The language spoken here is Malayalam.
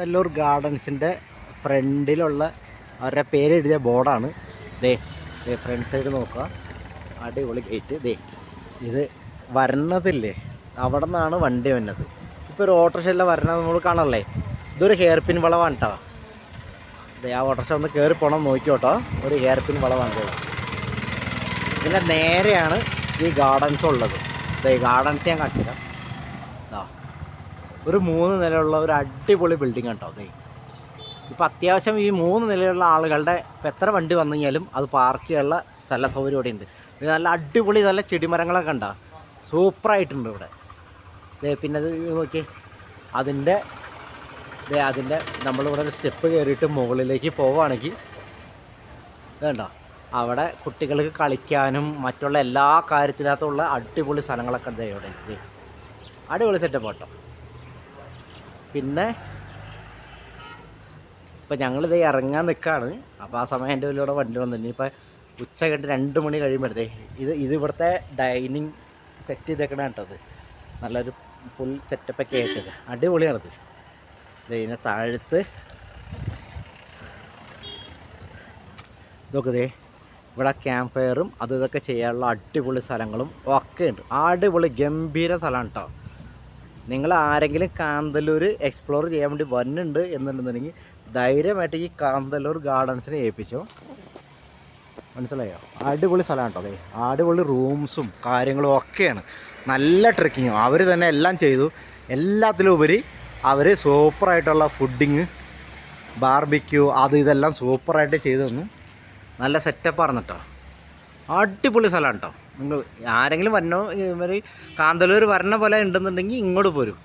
കാന്തല്ലൂർ ഗാർഡൻസിന്റെ ഫ്രണ്ടിലുള്ള അവരുടെ പേരെഴുതിയ ബോർഡാണ്. ദേ ദേ ഫ്രണ്ട് സൈഡ് നോക്കുക. അടിപൊളി ഗേറ്റ്. ദേ ഇത് വരണതില്ലേ? അവിടെ നിന്നാണ് വണ്ടി വന്നത്. ഇപ്പോൾ ഒരു ഓട്ടോറിക്ഷ വരണത് നമ്മൾ കാണല്ലേ? ഇതൊരു ഹെയർ പിൻ വളവാണ് കേട്ടോ ദേ ആ ഓട്ടോറിക്ഷ ഒന്ന് കയറി പോകണം നോക്കിയോട്ടോ ഒരു ഹെയർ പിൻ വളവാണ് ഇത്. ഇതിന്റെ നേരെയാണ് ഈ ഗാർഡൻസ് ഉള്ളത്. ദേ ഗാർഡൻസ് ഞാൻ കാണിച്ചുതരാം. ദാ ഒരു മൂന്ന് നിലയുള്ള ഒരു അടിപൊളി ബിൽഡിംഗ് കേട്ടോ ദേ ഇപ്പം അത്യാവശ്യം ഈ മൂന്ന് നിലയുള്ള ആളുകളുടെ ഇപ്പം എത്ര വണ്ടി വന്നു കഴിഞ്ഞാലും അത് പാർക്ക് ചെയ്യാനുള്ള സ്ഥല സൗകര്യം ഇവിടെ ഉണ്ട് പിന്നെ നല്ല അടിപൊളി നല്ല ചെടിമരങ്ങളൊക്കെ ഉണ്ടോ? സൂപ്പറായിട്ടുണ്ട് ഇവിടെ. ദേ പിന്നെ അത് നോക്കി അതിന്റെ ദേ അതിന്റെ നമ്മളിവിടെ ഒരു സ്റ്റെപ്പ് കയറിയിട്ട് മുകളിലേക്ക് പോവുകയാണെങ്കിൽ ഇതുണ്ടോ അവിടെ കുട്ടികൾക്ക് കളിക്കാനും മറ്റുള്ള എല്ലാ കാര്യത്തിനകത്തുള്ള അടിപൊളി സ്ഥലങ്ങളൊക്കെ ഉണ്ട് ഇവിടെ അടിപൊളി സെറ്റപ്പ് കേട്ടോ പിന്നെ ഇപ്പം ഞങ്ങളിത് ഇറങ്ങാൻ നിൽക്കുകയാണ് അപ്പോൾ ആ സമയം എന്റെ വലിയ വണ്ടി വന്നു ഇപ്പം ഉച്ച കഴിഞ്ഞ് രണ്ട് മണി കഴിയുമ്പോഴത്തേ ഇത് ഇത് ഇവിടുത്തെ ഡൈനിങ് സെറ്റ് ചെയ്തേക്കണ കേട്ടത് നല്ലൊരു ഫുൾ സെറ്റപ്പൊക്കെ ആയിട്ടത് അടിപൊളിയാണത്. ഇതിനെ താഴത്ത് ഇതൊക്കെ ഇവിടെ ക്യാമ്പ് ഫയറും അത് ഇതൊക്കെ ചെയ്യാനുള്ള അടിപൊളി സ്ഥലങ്ങളും ഒക്കെ ഉണ്ട്. അടിപൊളി ഗംഭീര സ്ഥലമാണ് കേട്ടോ. നിങ്ങൾ ആരെങ്കിലും കാന്തല്ലൂർ എക്സ്പ്ലോർ ചെയ്യാൻ വേണ്ടി വന്നിട്ടുണ്ട് എന്നുണ്ടെന്നുണ്ടെങ്കിൽ ധൈര്യമായിട്ട് ഈ കാന്തല്ലൂർ ഗാർഡൻസിനെ ഏൽപ്പിച്ചോ. മനസ്സിലായോ? അടിപൊളി സ്ഥലമാണ് കേട്ടോ അതെ അടിപൊളി റൂംസും കാര്യങ്ങളും ഒക്കെയാണ്. നല്ല ട്രക്കിങ്ങും അവർ തന്നെ എല്ലാം ചെയ്തു. എല്ലാത്തിലും ഉപരി അവർ സൂപ്പറായിട്ടുള്ള ഫുഡിങ് ബാർബിക്യൂ അത് ഇതെല്ലാം സൂപ്പറായിട്ട് ചെയ്തു തന്നു. നല്ല സെറ്റപ്പ് കേട്ടോ. അടിപൊളി സ്ഥലമാണ് കേട്ടോ. നിങ്ങൾ ആരെങ്കിലും വരണോ ഇവർ കാന്തല്ലൂർ വരണ പോലെ ഉണ്ടെന്നുണ്ടെങ്കിൽ ഇങ്ങോട്ട് പോരും.